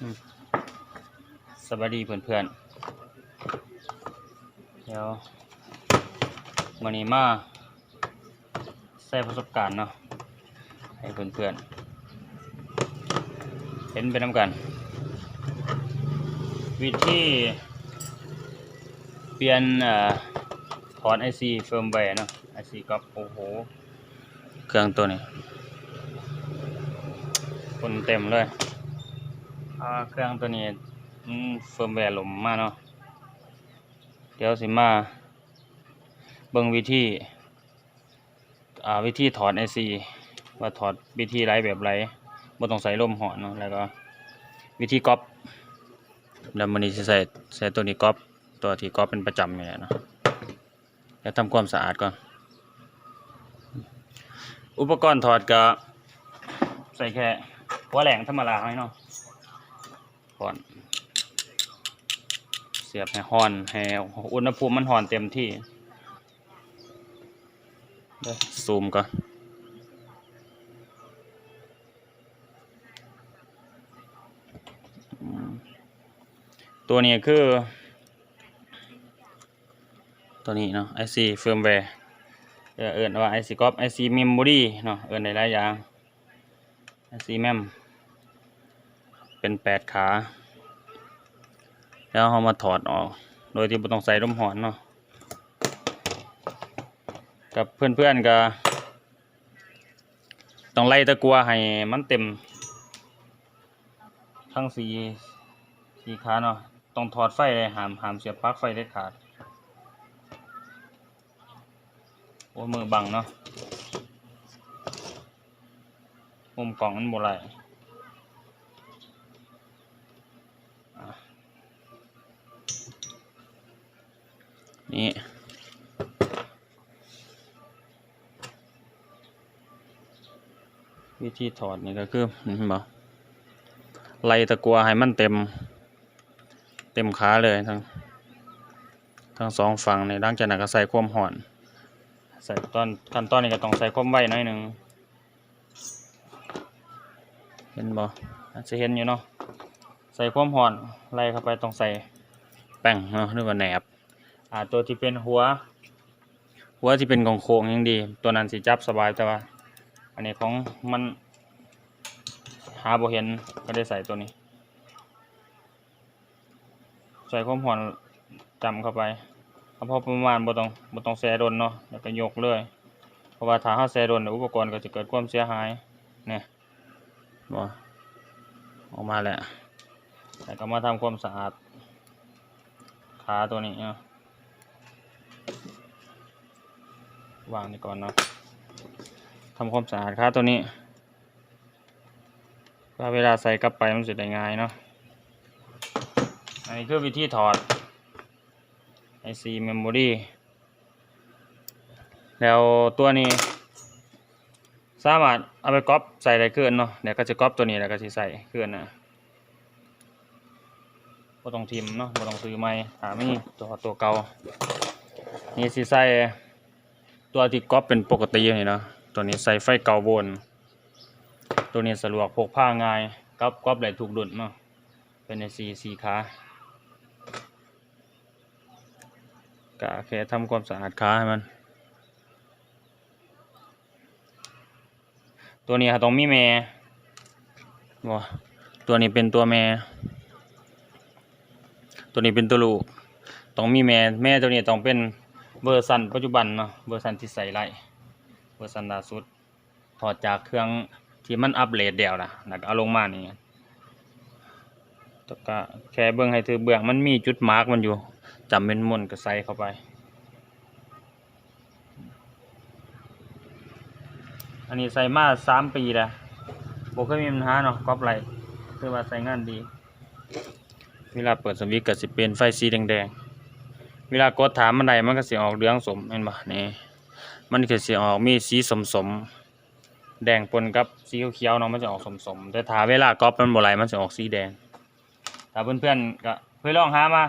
สวัสดีเพื่อนๆ เดี๋ยววันนี้มาใส่ประสบการณ์เนาะให้เพื่อนๆ เห็นไปน้ำกัน วิธีเปลี่ยนเอ่อถอน IC เฟิร์มแวร์เนาะ IC ก็โอ้โห เครื่องตัวนี้คนเต็มเลย เครื่องตัวนี้เฟิร์มแวร์หลมมากเนาะเดี๋ยวสิมา เบิ่งวิธีวิธีถอด IC ว่าถอดวิธีไรแบบไรบ่ต้องใส่ลมหอเนาะแล้วก็ วิธีก๊อปแล้วมันนี้ใส่ใส่ตัวนี้ก๊อปตัวที่ก๊อปเป็นประจำอยู่แหละเนาะเดี๋ยวทำความสะอาดก่อน อุปกรณ์ถอดก็ใส่แค่หัวแหลงธรรมดาให้เนาะ ก่อน เสียบให้ฮ้อนให้อุณหภูมิมันฮ้อนเต็มที่ซูมก่อนตัวนี้คือ ตัวนี้เนาะ IC firmware เอ่อเอินว่า IC cop IC memory เนาะเอิ้นได้หลายอย่าง IC mem เป็นแปดขา แล้วเรามาถอดออก โดยที่ไม่ต้องใส่ลมหอนเนาะกับเพื่อนๆก็ต้องไล่ตะกัวให้มันเต็ม ทั้งสีสีขาเนาะต้องถอดไฟเลยหามหามเสียบปลั๊กไฟเด็ดขาดโอ้มือบังเนาะมุมกล่องมันบ่ไหล นี่วิธีถอดนี่ก็คือเห็นบ่ไล่ตะกัวให้มันเต็ม เต็มขาเลยทั้งทั้งสองฝั่งในหลังจากนั้นก็ใส่ความห่อนใส่ตอนขั้นตอนนี้ก็ต้องใส่ความไว้หน่อยหนึ่งเห็นบ่อาจจะเห็นอยู่เนาะใส่ความห่อนไล่เข้าไปต้องใส่แป้งเนาะหรือว่าแหนบ อ่าตัวที่เป็นหัว หัวที่เป็นของโค้งยังดี ตัวนั้นสิจับสบายแต่ว่า อันนี้ของมันหาบ่เห็นก็ได้ใส่ตัวนี้ ใส่ความห่อนจำเข้าไปเอาพอประมาณบ่ต้องบ่ต้องแซ่ดนเนาะแล้วก็ยกเลยเพราะว่าถ้าเฮาแซ่ดนเดี๋ยอุปกรณ์ก็จะเกิดความเสียหายเนี่ยบ่ออกมาแล้วแล้วก็มาทำความสะอาดขาตัวนี้เนาะ วางนี่ก่อนเนาะทำความสะอาดขาตัวนี้เพื่อเวลาใส่กลับไปมันจะได้ง่ายเนาะอันนี้คือวิธีถอด IC memory แล้วตัวนี้ สามารถเอาไปก๊อปใส่ได้เกินเนาะเดี๋ยวก็จะก๊อปตัวนี้แล้วก็จะใส่เกินนะบ่ต้องทิมเนาะบ่ต้องซื้อใหม่หามีตัวตัวเก่านี่สิใส่ ตัวที่ก๊อปเป็นปกตินี่เนาะตัวนี้ใส่ไฟเก่าวน ตัวนี้สะดวกพกพาง่ายก๊อปก๊อปได้ทุกรุ่นเนาเป็น IC สี่ขากะแค่ทำความสะอาดขาให้มัน ตัวนี้ต้องมีแม่บ่ตัวนี้เป็นตัวแม่ ตัวนี้เป็นตัวลูก ต้องมีแม่ แม่ตัวนี้ต้องเป็น เวอร์ชันปัจจุบันเนาะเวอร์ชันที่ใส่ไล่เวอร์ชันล่าสุดถอดจากเครื่องที่มันอัปเกรดเดียวนะแล้วก็เอาลงมานี่แล้วก็แค่เบิ่งให้ถือเบื้องมันมีจุดมาร์กมันอยู่จำเป็นมนก็ใส่เข้าไป อันนี้ใส่มาสามปีแล้วบ่เคยมีปัญหาเนาะก๊อปไรคือว่าใส่งานดี เวลาเปิดสวิตช์ก็สิเป็นไฟสีแดงๆ เวลากดถามมันใดมันก็สิออกเหลืองสมเห็นบ่นี่มันก็สิออกมีสีสมๆแดงปนกับสีเขียวๆเนาะมันจะออกสมๆแต่ถ้าเวลาก๊อปมันบ่ไหลมันจะออกสีแดงถ้าเพื่อนๆก็เคยลองหามา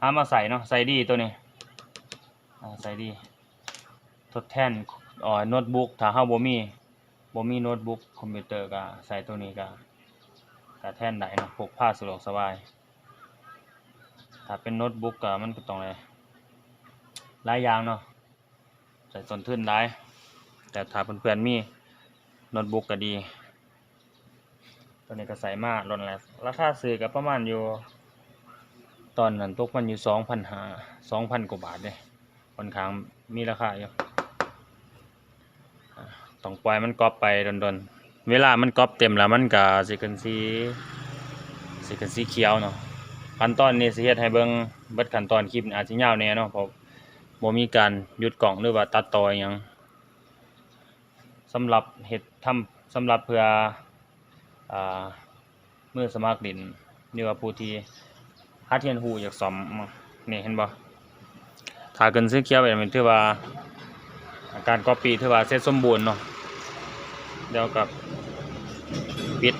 หามาใส่เนาะใส่ดีตัวนี้ใส่ดี ทดแทนอ่อโน้ตบุ๊กถ้าเฮาบ่มีบ่มีโน้ตบุ๊กคอมพิวเตอร์ก็ใส่ตัวนี้ก็ก็แทนได้เนาะพกพาสะดวกสบาย ถ้าเป็นโน้ตบุ๊กก็มันก็ต้องเลยหลายอย่างเนาะใส่ต้นทุนได้แต่ถ้าเพื่อนๆมีโน้ตบุ๊กก็ดี ตัวนี้ก็ใส่มากลดแล้วราคาซื้อก็ประมาณอยู่ ตอนนั้นตกมันอยู่สองพันหาสองพันกว่าบาทเลยค่อนข้างมีราคาอยู่อ่าต้องปล่อยมันก๊อปไปดนๆ เวลามันก๊อปเต็มแล้วมันก็สิขึ้นสีสิขึ้นสีเขียวเนาะ ขั้นตอนนี้สิเฮ็ดให้เบิ่งเบิดขั้นตอนคลิปอาจสิยาวแน่เนาะเพราะบ่มีการหยุดกล่องหรือว่าตัดต่อหยังสำหรับเฮ็ดทำสำหรับเพื่ออ่ามือสมัครเล่นหรือว่าผู้ที่หัดเรียนรู้อยากซ่อมนี่เห็นบ่ถ้าขึ้นสีเขียวไปมันถือว่าการก๊อปปี้ถือว่าเสร็จสมบูรณ์เนาะเดี๋ยวกับปิด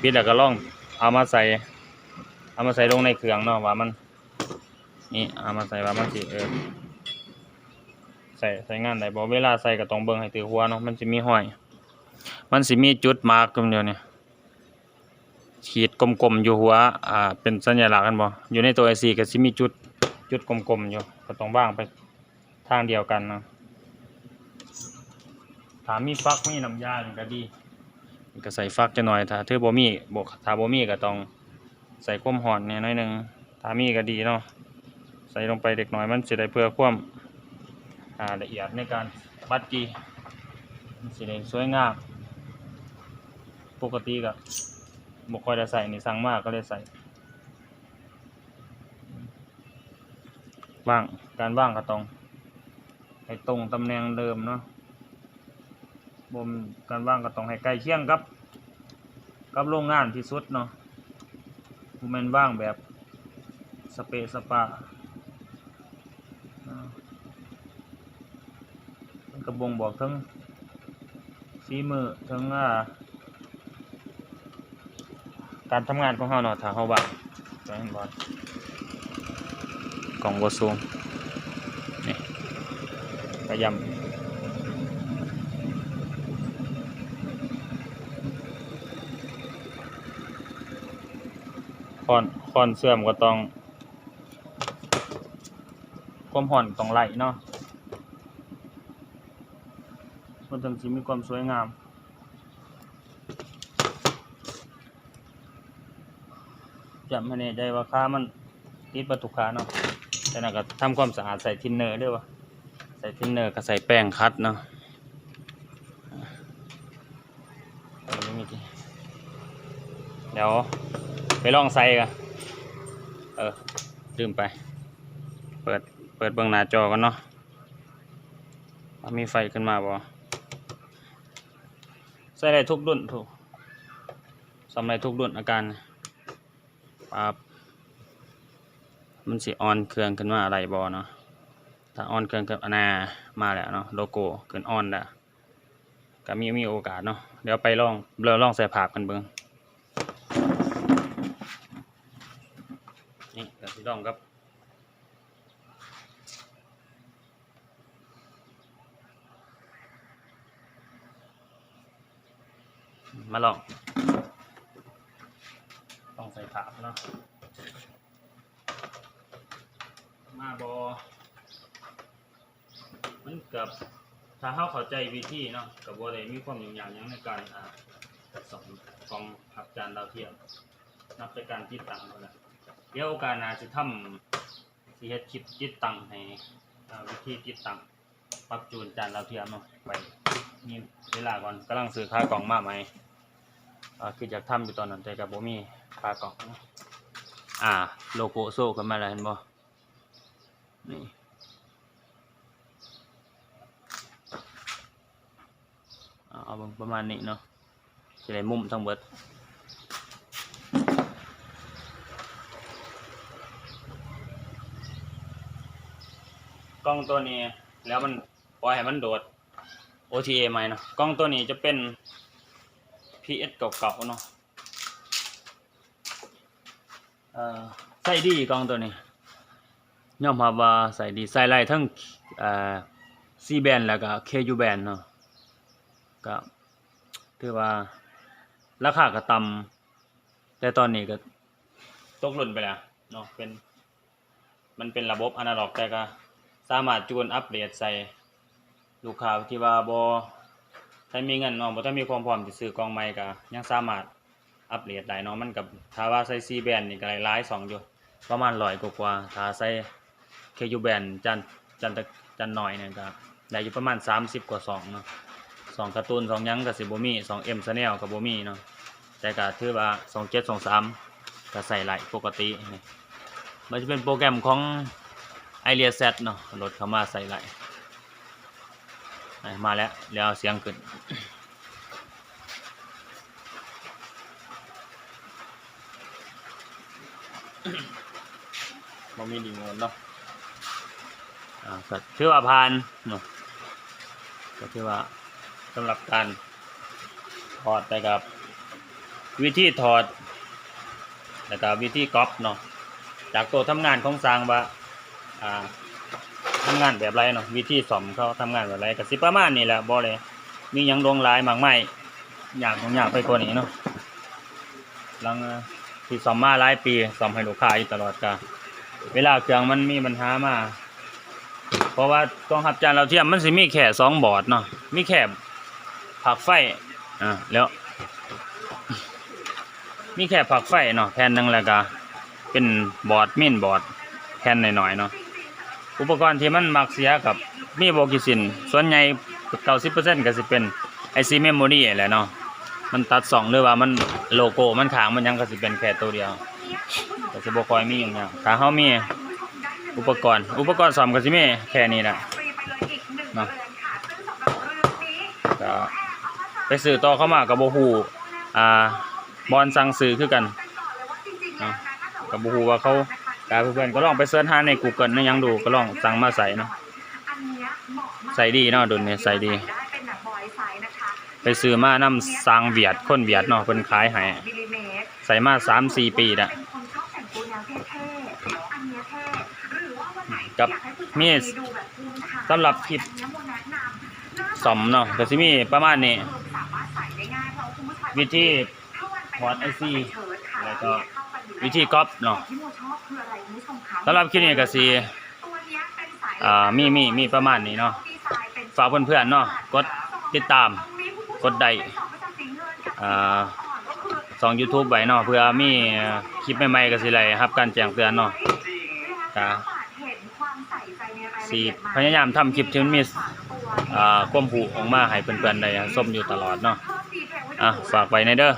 ปิดแล้วก็ลองเอามาใส่ เอามาใส่ลงในเครื่องเนาะว่ามัน นี่เอามาใส่ว่ามันสิเออใส่ใส่งานได้บ่เวลาใส่ก็ต้องเบิ่งให้ถือหัวเนาะมันสิมีห้อย มันสิมีจุดมาร์กตรงเดียวนี่ขีดกลมๆอยู่หัวอ่าเป็นสัญลักษณ์กันบ่อยู่ในตัว IC ก็สิมีจุดจุดกลมๆอยู่ก็ต้องวางไปทางเดียวกันเนาะถามมีฟักมีน้ำยาหนี่ก็ดีก็ใส่ฟักจะหน่อยถ้าเธอบ่มีบ่ถ้าบ่มีก็ต้อง ใส่ความร้อนเนี่ยน่อยหนึ่งถ้ามีก็ดีเนาะใส่ลงไปเด็กน้อยมันสิได้เพื่อความละเอียดในการบัดจีมันสิได้สวยงามปกติก็บ่ค่อยได้ใส่นี่สั่งมากก็เลยใส่ว่างการว่างก็ต้องให้ตรงตำแหน่งเดิมเนาะบ่มการว่างก็ต้องให้ใกล้เคียงกับ กับโรงงานที่สุดเนาะ บ่แมนว่างแบบสเปสปะอ่ามันก็บ่งบอกถึงฝีมือถึงการทำงานของเฮาเนาะถ้าเฮาว่างจะเห็นบ่กล่องบ่สูงนี่ก็ย้ำ คอนคอนเสื่อมก็ต้องความห่อนต้องไหลเนาะมันถึงสิมีความสวยงามจำให้แน่ใจว่าค่ามันติดประตูขาเนาะแต่นั่นก็ทำความสะอาดใส่ทินเนอร์ด้วยวะใส่ทินเนอร์ก็ใส่แป้งคัดเนาะเดี๋ยว ไปลองใส่กันเออลืมไป เปิด เปิดเบื้องหน้าจอกันเนาะมีไฟขึ้นมาบ่ใส่ได้ทุกรุ่นถูกสำไรทุกรุ่นอาการปับมันสิออนเครื่องขึ้นมาอะไรบ่เนาะ ถ้าออนเครื่องกับอนามาแล้วเนาะโลโก้ขึ้นออนแล้วก็มีมีโอกาสเนาะ เดี๋ยวไปลองเราลองใส่ภาพกันเบิ่ง นี่กับสีดองครับมาลอง ต้องใส่ถาบเนาะ มาบอ มันกับถ้าเขาเข้าใจวิธีเนาะกับบอได้มีความยุ่งยากยังในการอ่าสอนของขับจานดาวเทียมนับจากการติดตั้งแล้วนะ เดี๋ยวโอกาสหน้าจะทำสิเฮ็ดคลิปติดตั้งให้วิธีติดตั้งปรับจูนจานดาเทียมเนาะไปมีเวลาก่อนกำลังซื้อค่ากล่องมาใหมอ่าคืออยากทำอยู่ตอนนั้นแต่ก็บ่มีค่ากล่องอ่า โลโก้โซ่ขึ้นมาแล้วเห็นบ่นี่เอาประมาณนี้เนาะสิได้มุมทั้งเบิด กล้องตัวนี้แล้วมันปล่อยให้มันโดด OTA ใหมเนาะกล้องตัวนี้จะเป็น PS เก่าๆเนาะเอ่อใส่ดีกล้องตัวนี้ยอมรับว่าใส่ดีใส่ไล่ทั้งเอ่อ C band แล้วก็ KU band เนาะก็ถือว่าราคาก็ต่แต่ตอนนี้ก็ตกหล่นไปแล้วเนาะเป็นมันเป็นระบบอนาล็อกแต่ก็ สามารถจูนอัปเดตใส่ลูกค้าที่ว่าบ่ถ้ามีเงินเนาะบ่ถ้ามีความพร้อมสิซื้อกองใหม่ก็ยังสามารถอัปเดตได้เนาะมันกับถ้าว่าใส่ C band นี่ก็หลายๆสองอยู่ประมาณ100กว่าถ้าใส่ KU band จันจันตะจันหน่อยเนี่ยก็ได้อยู่ประมาณ 30 กว่าสองเนาะสองการ์ตูนสองยังก็สิบ่มีสอง M Channel ก็บ่มีเนาะแต่ก็ถือว่า27 23ก็ใส่ไหลปกตินี่มันจะเป็นโปรแกรมของ i r i a Set เนาะโหลดเข้ามาใส่ไหลอะมาแล้วแล้วเอาเสียงขึ้นบ่มีดีโมดเนาะอ่าก็ถือว่าผ่านเนาะก็ถือว่าสำหรับการถอดไปกับ วิธีถอดแล้วก็วิธีก๊อปเนาะจากตัวทำงานของสร้างว่า อ่าทำงานแบบไรเนาะวิธีสอมเขาทำงานแบบไรก็สิประมาณนี้แหละบ่เลยมียังลงลายมากไม่อยากของอยากไปกว่านี้เนาะหลังที่สอมมาหลายปีสอมให้ลูกค้าอยู่ตลอดกาเวลาเครื่องมันมีปัญหามาเพราะว่ากองทัพจานเราเทียมมันสิมีแค่สองบอร์ดเนาะมีแค่ผักไฟอ่าแล้ว มีแค่ผักไฟเนาะแผ่นนึงแล้วก็เป็นบอร์ดมินบอร์ดแผ่นหน่อยๆเนาะ อุปกรณ์ที่มันมักเสียกับมีโบกิซิน ส่วนใหญ่90%ก็สิเป็น IC memory แหละเนาะมันตัดสองหรือว่ามันโลโก้มันขางมันยังก็สิเป็นแค่ตัวเดียวก็สิบ่ค่อยมีอย่างเงี้ยถ้าเฮามีอุปกรณ์ อุปกรณ์ซ่อมก็สิมีแค่นี้แหละเนาะไปซื้อต่อเข้ามากับโบฮูอ่าบอลสั่งซื้อคือกันกับโบฮูว่าเขา กายเพื่อนๆก็ลองไปเสิร์ชหาใน Google นหยังดูก็ลองสั่งมาใส่เนาะใส่ดีเนาะดุนเนี่ยใส่ดี ไปซื้อมานำสร้างเวียดคนเวียดเนาะเพิ่นขายให้ใส่มา3-4ปีละกับมีสำหรับคลิปสอมเนาะก็สิมีประมาณนี้วิธีถอด IC แล้วก็วิธีก๊อปเนาะำหรับคลิปนี้ก็สิอ่ามีมีมีประมาณนี้เนาะฝากเพื่อนๆเนาะกดติดตามกดไลค์อ่าสอง YouTube ไว้เนาะเพื่อมีคลิปใหม่ๆก็สิได้รับการแจ้งเตือนเนาะก็สิพยายามทำคลิปที่มันมีอ่าความรู้ออกมาให้เพื่อนๆได้ชมอยู่ตลอดเนาะอะฝากไว้ในเด้อ